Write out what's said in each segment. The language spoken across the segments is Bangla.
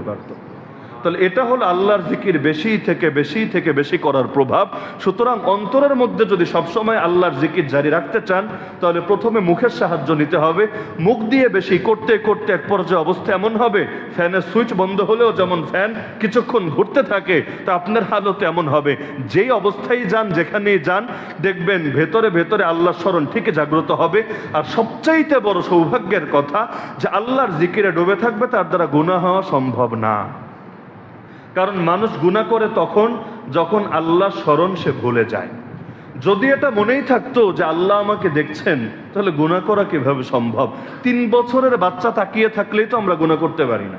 করতে পারতো তাহলে এটা হলো আল্লাহর জিকির বেশি থেকে বেশি থেকে বেশি করার প্রভাব। সুতরাং অন্তরের মধ্যে যদি সবসময় আল্লাহর জিকির জারি রাখতে চান, তাহলে প্রথমে মুখের সাহায্য নিতে হবে। মুখ দিয়ে বেশি করতে করতে এক পর্যায়ে অবস্থা এমন হবে, ফ্যানের সুইচ বন্ধ হলেও যেমন ফ্যান কিছুক্ষণ ঘুরতে থাকে, তা আপনার হালত এমন হবে। যেই অবস্থায় যান, যেখানেই যান, দেখবেন ভেতরে ভেতরে আল্লাহর স্মরণ ঠিকই জাগ্রত হবে। আর সবচাইতে বড় সৌভাগ্যের কথা, যে আল্লাহর জিকিরে ডুবে থাকবে, তার দ্বারা গুণা হওয়া সম্ভব না। কারণ মানুষ গুণা করে তখন যখন আল্লাহ স্মরণ সে ভুলে যায়। যদি এটা মনেই থাকতো যে আল্লাহ আমাকে দেখছেন, তাহলে গুণা করা কীভাবে সম্ভব? তিন বছরের বাচ্চা তাকিয়ে থাকলেই তো আমরা গুণা করতে পারি না।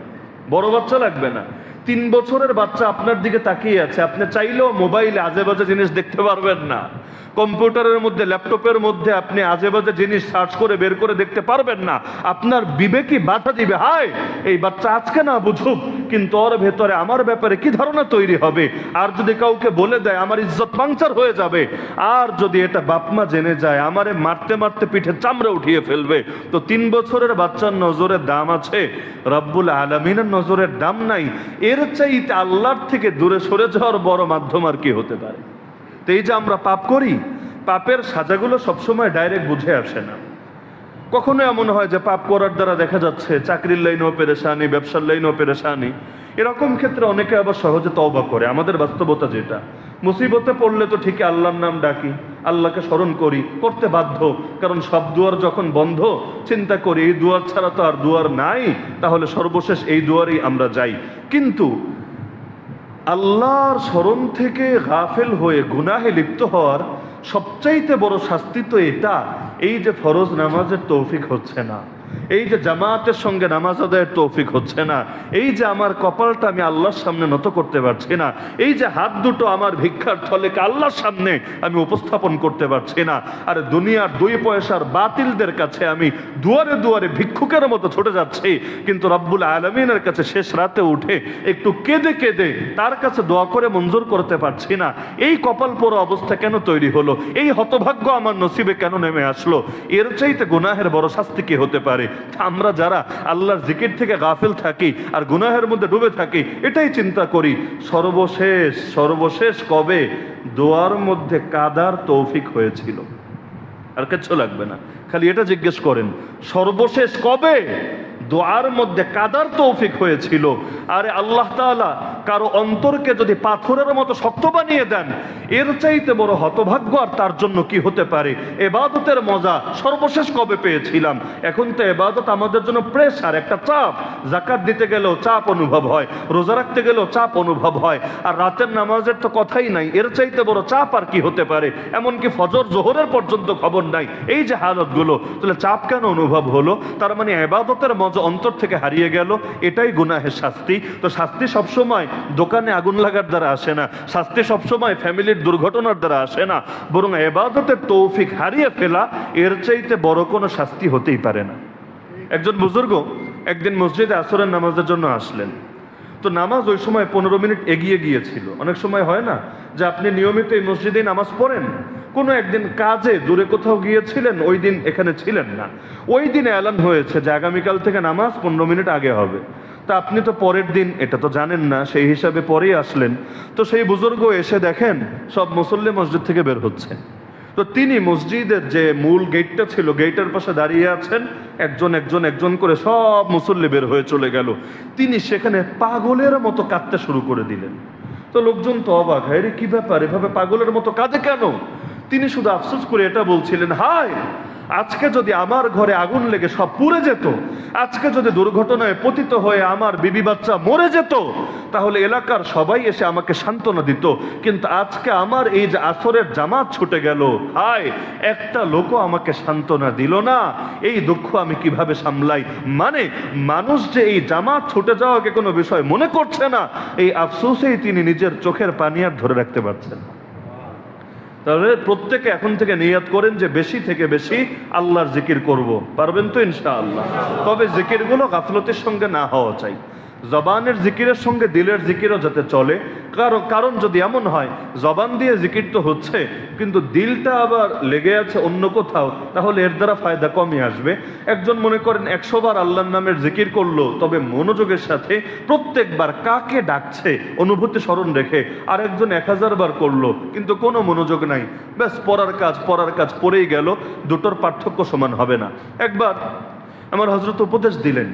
বড় বাচ্চা লাগবে না। তিন বছরের বাচ্চা আপনার দিকে তাকিয়ে আছে। আপনি চাইলেও মোবাইলে আজে বাজে জিনিস দেখতে পারবেন না। কম্পিউটারের মধ্যে, ল্যাপটপের মধ্যে আপনি আজে বাজে জিনিস সার্চ করে বের করে দেখতে পারবেন না। আপনার বিবেকই বাধা দিবে, হায়, এই বাচ্চা আজকে না বুঝুক, কিন্তু ওর ভেতরে আমার ব্যাপারে কি ধারণা তৈরি হবে? আর যদি কাউকে বলে দেয়, আমার ইজ্জত পাংচার হয়ে যাবে। আর যদি এটা বাপমা জেনে যায়, আমারে মারতে মারতে পিঠে চামড়া উঠিয়ে ফেলবে। তো তিন বছরের বাচ্চার নজরের দাম আছে। রব্বুল আলমিনের নজরের দাম নাই। এর চাইতে আল্লাহর থেকে দূরে সরে যাওয়ার বড় মাধ্যম আর কি হতে পারে? তো এই যে আমরা পাপ করি, পাপের সাজাগুলো সবসময় ডাইরেক্ট বুঝে আসে না। কখনো এমন হয় যে পাপ করার দ্বারা দেখা যাচ্ছে চাকরির লাইনেও পেরেশানি, ব্যবসার লাইনেও পেরেশানি। এরকম ক্ষেত্রে অনেকে আবার সহজে তওবা করে। আমাদের বাস্তবতা যেটা। মুসিবতে পড়লে তো ঠিকই আল্লাহর নাম ডাকি। আল্লাহকে স্মরণ করি, করতে বাধ্য। কারণ সব দুয়ার যখন বন্ধ, চিন্তা করি এই দুয়ার ছাড়া তো আর দুয়ার নাই, তাহলে সর্বশেষ এই দুয়ারেই আমরা যাই। কিন্তু আল্লাহর স্মরণ থেকে গাফেল হয়ে গুনাহে লিপ্ত হওয়ার সবচাইতে বড় শাস্তি তো এটা, এই যে ফরজ নামাজের তৌফিক হচ্ছে না। এই যে জামাতের সঙ্গে নামাজ আদায়ের তৌফিক হচ্ছে না, এই যে আমার কপালটা আমি আল্লাহর সামনে নত করতে পারছি না, এই যে হাত দুটো আমার ভিক্ষার থলেকে আল্লাহর সামনে আমি উপস্থাপন করতে পারছি না, আর দুনিয়ার দুই পয়সার বাতিলদের কাছে আমি দুয়ারে দুয়ারে ভিক্ষুকের মতো ছুটে যাচ্ছি, কিন্তু রব্বুল আলমিনের কাছে শেষ রাতে উঠে একটু কেঁদে কেঁদে তার কাছে দোয়া করে মঞ্জুর করতে পারছি না, এই কপাল পোড়া অবস্থা কেন তৈরি হলো, এই হতভাগ্য আমার নসিবে কেন নেমে আসলো, এর চাইতে গুনাহের বড় শাস্তি কি হতে পারে আমরা যারা আল্লাহর জিকির থেকে গাফিল থাকি আর গুনাহের মধ্যে ডুবে থাকি, এটাই চিন্তা করি। সর্বশেষ সর্বশেষ কবে দোয়ার মধ্যে কাদার তৌফিক হয়েছিল? আর কিচ্ছু লাগবে না। খালি এটা জিজ্ঞেস করেন, সর্বশেষ কবে দোয়ার মধ্যে কাদার তৌফিক হয়েছিল? আরে আল্লাহ তাআলা কারও অন্তরকে যদি পাথরের মতো শক্ত বানিয়ে দেন, এর চাইতে বড় হতভাগ্য আর তার জন্য কি হতে পারে? এবাদতের মজা সর্বশেষ কবে পেয়েছিলাম? এখন তো এবাদত আমাদের জন্য প্রেশার একটা চাপ। জাকাত দিতে গেলেও চাপ অনুভব হয়, রোজা রাখতে গেলেও চাপ অনুভব হয়, আর রাতের নামাজের তো কথাই নাই। এর চাইতে বড় চাপ আর কি হতে পারে? এমনকি ফজর জোহরের পর্যন্ত খবর নাই। এই যে হালতগুলো, তাহলে চাপ কেন অনুভব হলো? তার মানে এবাদতের মজা অন্তর থেকে হারিয়ে গেল, এটাই গুনাহের শাস্তি। তো শাস্তি সবসময় দোকানে আগুন লাগার দ্বারা আসে না, শাস্তি সবসময় ফ্যামিলির দুর্ঘটনার দ্বারা আসে না, বরং এবাদতের তৌফিক হারিয়ে ফেলা, এর চাইতে বড় কোনো শাস্তি হতেই পারে না। একজন বুজুর্গ একদিন মসজিদে আসরের নামাজের জন্য আসলেন। তো নামাজ ওই সময় পনেরো মিনিট এগিয়ে গিয়েছিল। অনেক সময় হয় না যে আপনি নিয়মিত এই মসজিদে নামাজ পড়েন। কোনো একদিন কাজে দূরে কোথাও গিয়েছিলেন, ওই দিন এখানে ছিলেন না। ওই দিন এলান হয়েছে যে আগামীকাল থেকে নামাজ পনেরো মিনিট আগে হবে। তা আপনি তো পরের দিন, এটা তো জানেন না, সেই হিসাবে পরেই আসলেন। তো সেই বুজুর্গ এসে দেখেন, সব মুসল্লি মসজিদ থেকে বের হচ্ছে। তো তিনি মসজিদের যে মূল গেটটা ছিল, গেটের পাশে দাঁড়িয়ে আছেন, একজন একজন একজন করে সব মুসল্লি বের হয়ে চলে গেল। তিনি সেখানে পাগলের মতো কাঁদতে শুরু করে দিলেন। তো লোকজন তো অবাক, হয় রে, কি ব্যাপার? এভাবে পাগলের মতো কাঁদে কেন? তিনি শুধু আফসোস করে এটা বলছিলেন, হায় আজকে যদি আমার ঘরে আগুন লেগে সব পুড়ে যেত, আজকে যদি দুর্ঘটনায় পতিত হয়ে আমার বিবি বাচ্চা মরে যেত, তাহলে এলাকার সবাই এসে আমাকে সান্ত্বনা দিত। কিন্তু আজকে আমার এই যে আসরের জামাত ছুটে গেল, হায়, একটা লোকও আমাকে সান্ত্বনা দিল না। এই দুঃখ আমি কীভাবে সামলাই? মানে মানুষ যে এই জামাত ছুটে যাওয়াকে কোনো বিষয় মনে করছে না, এই আফসোসেই তিনি নিজের চোখের পানি আর ধরে রাখতে পারছেন না। তাহলে প্রত্যেকে এখন থেকে নিয়াত করেন যে বেশি থেকে বেশি আল্লাহর জিকির করব। পারবেন তো ইনশাআল্লাহ তবে জিকিরগুলো গাফলতির সঙ্গে না হওয়া চাই জবানের জিকিরের সঙ্গে দিলের জিকিরও যাতে চলে। কারণ কারণ যদি এমন হয়, জবান দিয়ে জিকির তো হচ্ছে, কিন্তু দিলটা আবার লেগে আছে অন্য কোথাও, তাহলে এর দ্বারা ফায়দা কমই আসবে। একজন মনে করেন একশোবার আল্লাহর নামের জিকির করল, তবে মনোযোগের সাথে প্রত্যেকবার কাকে ডাকছে, অনুভূতি স্মরণ রেখে। আর একজন এক হাজার বার করল, কিন্তু কোনো মনোযোগ নাই। ব্যাস, পড়ার কাজ পড়ার কাজ পড়েই গেল, দুটোর পার্থক্য সমান হবে না। একবার আমার হজরত উপদেশ দিলেন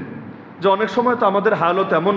যে অনেক সময় তো আমাদের হালও এমন